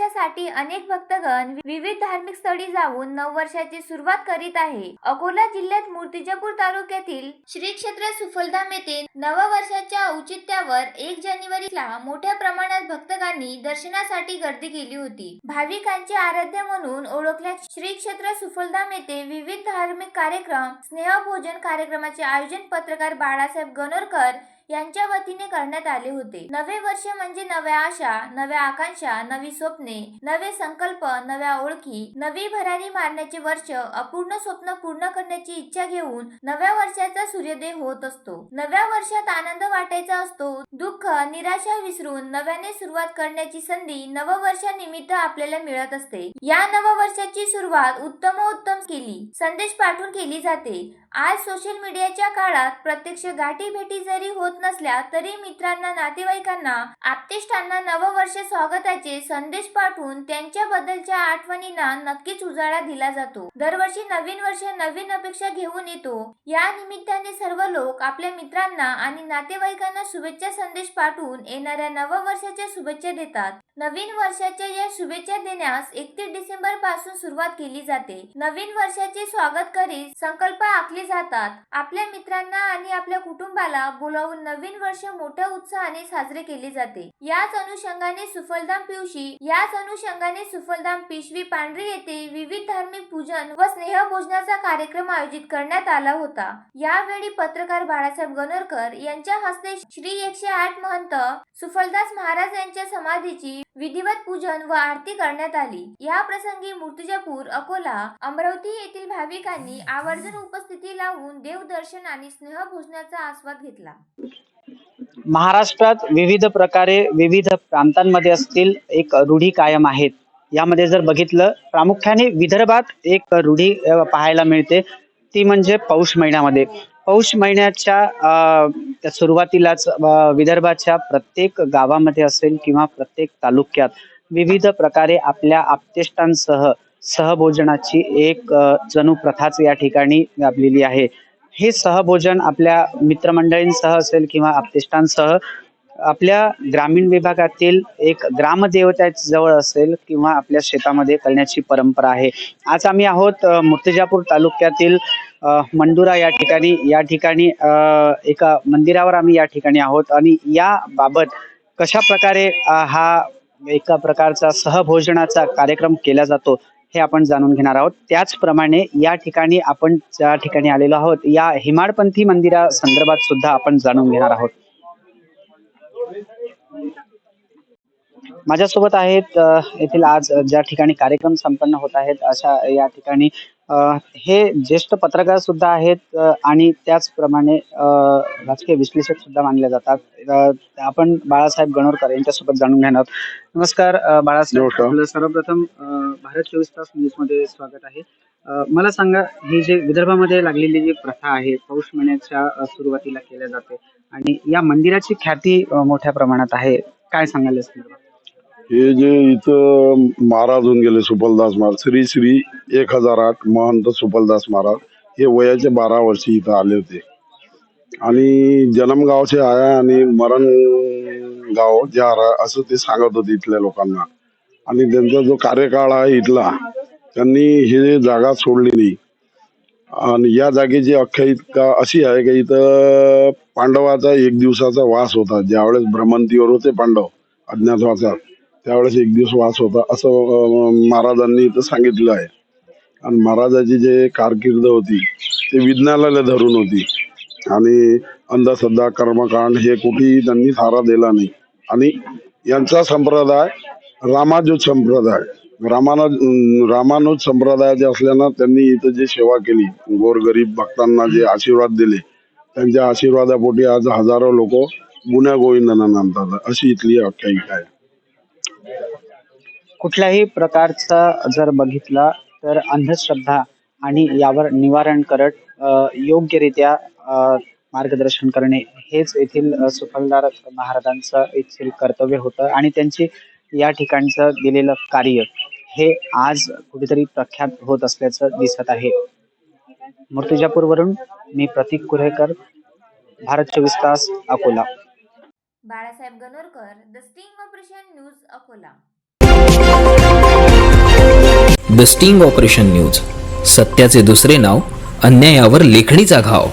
वर्षासाठी अनेक भक्तगण विविध धार्मिक स्थळी जाऊन नववर्षाची सुरुवात करीत आहे. अकोला जिल्ह्यात मूर्तिजापूर तालुक्यातील श्री क्षेत्र सुफलधाम येथे नववर्षाच्या औचित्यावर एक जानेवारीला मोठ्या प्रमाणात भक्तगांनी दर्शनासाठी गर्दी केली होती. भाविकांचे आराध्य म्हणून ओळखल्या श्री क्षेत्र सुफलधाम येथे विविध धार्मिक कार्यक्रम स्नेहभोजन कार्यक्रमाचे आयोजन पत्रकार बाळासाहेब गणोरकर यांच्या वतीने करण्यात आले होते. नवे वर्ष म्हणजे नव्या आशा नव्या आकांक्षा नवी स्वप्ने नवे संकल्प नव्या ओळखी नवी भरारी मारण्याचे वर्ष अपूर्ण स्वप्न पूर्ण करण्याची इच्छा घेऊन नव्या वर्षाचा सूर्योदय होत असतो. नव्या वर्षात आनंद वाटायचा असतो दुःख निराशा विसरून नव्याने सुरुवात करण्याची संधी नववर्षानिमित्त आपल्याला मिळत असते. या नववर्षाची सुरुवात उत्तमोत्तम केली. संदेश पाठवून केली जाते. आज सोशल मीडियाच्या काळात प्रत्यक्ष गाठी भेटी जरी होत नसल्या तरी मित्रांना नातेवाईकांना आप्तेष्टांना नववर्ष स्वागताचे संदेश पाठवून त्यांच्याबद्दलच्या आठवणींना नक्कीच उजाळा दिला जातो. दरवर्षी नवीन वर्ष नवीन अपेक्षा घेऊन येतो. या निमित्ताने सर्व लोक आपल्या मित्रांना आणि नातेवाईकांना शुभेच्छा संदेश पाठवून येणाऱ्या नववर्षाच्या शुभेच्छा देतात. नवीन वर्षाच्या या शुभेच्छा देण्यास एकतीस डिसेंबरपासून सुरुवात केली जाते. नवीन वर्षाचे स्वागत करीत संकल्प आखले जातात. आपल्या मित्रांना आणि आपल्या कुटुंबाला बोलावून नवीन वर्ष मोठ्या उत्साहाने साजरे केले जाते. याच अनुषंगाने सुफलदाम पिवशी याच अनुषंगाने सुफलदाम पिशवी पांढरी येथे विविध धार्मिक पूजन व स्नेहभोजनाचा कार्यक्रम आयोजित करण्यात आला होता. यावेळी पत्रकार बाळासाहेब गणोरकर यांच्या हस्ते श्री एकशे आठ महंत सुफलदास महाराज यांच्या समाधीची विधिवत पूजन व आरती करण्यात आली. या प्रसंगी मूर्तिजापूर अकोला अमरावती येथील भाविकांनी आवर्जून उपस्थिती लावून देवदर्शन आणि स्नेहभोजनाचा आस्वाद घेतला. महाराष्ट्रात विविध प्रकारे विविध प्रांतांमध्ये असतील एक रूढी कायम आहेत. यामध्ये जर बघितलं प्रामुख्याने विदर्भात एक रूढी पाहायला मिळते. ती म्हणजे पौष महिन्यामध्ये. पौष महिन्याच्या सुरुवातीलाच विदर्भाच्या प्रत्येक गावामध्ये असेल किंवा प्रत्येक तालुक्यात विविध प्रकारे आपल्या आप्तेष्टांसह सहभोजनाची एक जणू प्रथाच या ठिकाणी व्यापलेली आहे. हे सहभोजन आपल्या मित्रमंडळींसह असेल किंवा आप्तेष्टांसह आपल्या ग्रामीण विभागातील एक ग्रामदेवता जवळ असेल किंवा आपल्या शेतामध्ये करण्याची परंपरा आहे. आज आम्ही आहोत मुर्तिजापूर मूर्तिजापूर तालुक्यातील मंडुरा या ठिकाणी. या ठिकाणी एका मंदिरावर आम्ही या ठिकाणी आहोत आणि या बाबत कशा प्रकारे हा एका प्रकारचा सहभोजनाचा कार्यक्रम केला जातो हे आपण जाणून घेणार आहोत. त्याचप्रमाणे या ठिकाणी आपण ज्या ठिकाणी आलेलो आहोत या हिमाडपंथी मंदिरा संदर्भात सुद्धा आपण जाणून घेणार आहोत. माझ्यासोबत आहेत येथील आज ज्या ठिकाणी कार्यक्रम संपन्न होत आहेत अशा या ठिकाणी अ, हे ज्येष्ठ पत्रकार सुद्धा आहेत आणि त्याचप्रमाणे राजकीय विश्लेषक सुद्धा मानले जातात आपण बाळासाहेब गणोरकर यांच्यासोबत जाणून घेणार आहोत नमस्कार बाळासाहेब. आपलं सर्वप्रथम भारत चोवीस तास न्यूजमध्ये स्वागत आहे मला सांगा ही जे विदर्भामध्ये लागलेली जी प्रथा आहे पौष महिन्याच्या सुरुवातीला केल्या जाते आणि या मंदिराची ख्याती मोठ्या प्रमाणात आहे काय सांगाल या संदर्भात? हे जे इथं महाराज होऊन गेले सुपलदास महाराज श्री श्री एक हजार आठ महंत सुपलदास महाराज हे वयाचे बारा वर्षी इथं आले होते. आणि जन्म गावचे आहे आणि मरण गाव जे असं ते सांगत होते इथल्या लोकांना. आणि त्यांचा जो कार्यकाळ आहे इथला त्यांनी हे जागा सोडली नाही. आणि या जागेची आख्यायिका अशी आहे की इथं पांडवाचा एक दिवसाचा वास होता. ज्यावेळेस भ्रमंतीवर होते पांडव अज्ञातवासात. त्यावेळेस एक दिवस वास होता. असं महाराजांनी इथं सांगितलं आहे. आणि महाराजाची जे कारकीर्द होती ते विज्ञानाला धरून होती. आणि अंधश्रद्धा कर्मकांड हे कुठेही त्यांनी सारा दिला नाही. आणि यांचा संप्रदाय रामानुज संप्रदाय. रामानुज रामानुज संप्रदायाचे असल्यानं त्यांनी इथं जे सेवा केली गोरगरीब भक्तांना जे आशीर्वाद दिले त्यांच्या आशीर्वादापोटी आज हजारो लोक गुन्ह्या गोविंदांना नांदतात. अशी इथली आख्यायिका आहे. कुठल्याही प्रकारचा जर बघितला तर अंधश्रद्धा आणि यावर निवारण करत योग्यरित्या मार्गदर्शन करणे हेच येथील सुफलदार महाराजांचं येथील कर्तव्य होतं आणि त्यांची या ठिकाणचं दिलेलं कार्य हे आज कुठेतरी प्रख्यात होत असल्याचं दिसत आहे. मूर्तिजापूरवरून मी प्रतीक कुरेकर भारत चोवीस तास Akola. Balasaheb Ganorkar the sting operation news Akola. The sting operation news सत्याचे दुसरे नाव अन्यायावर लेखणीचा घाव.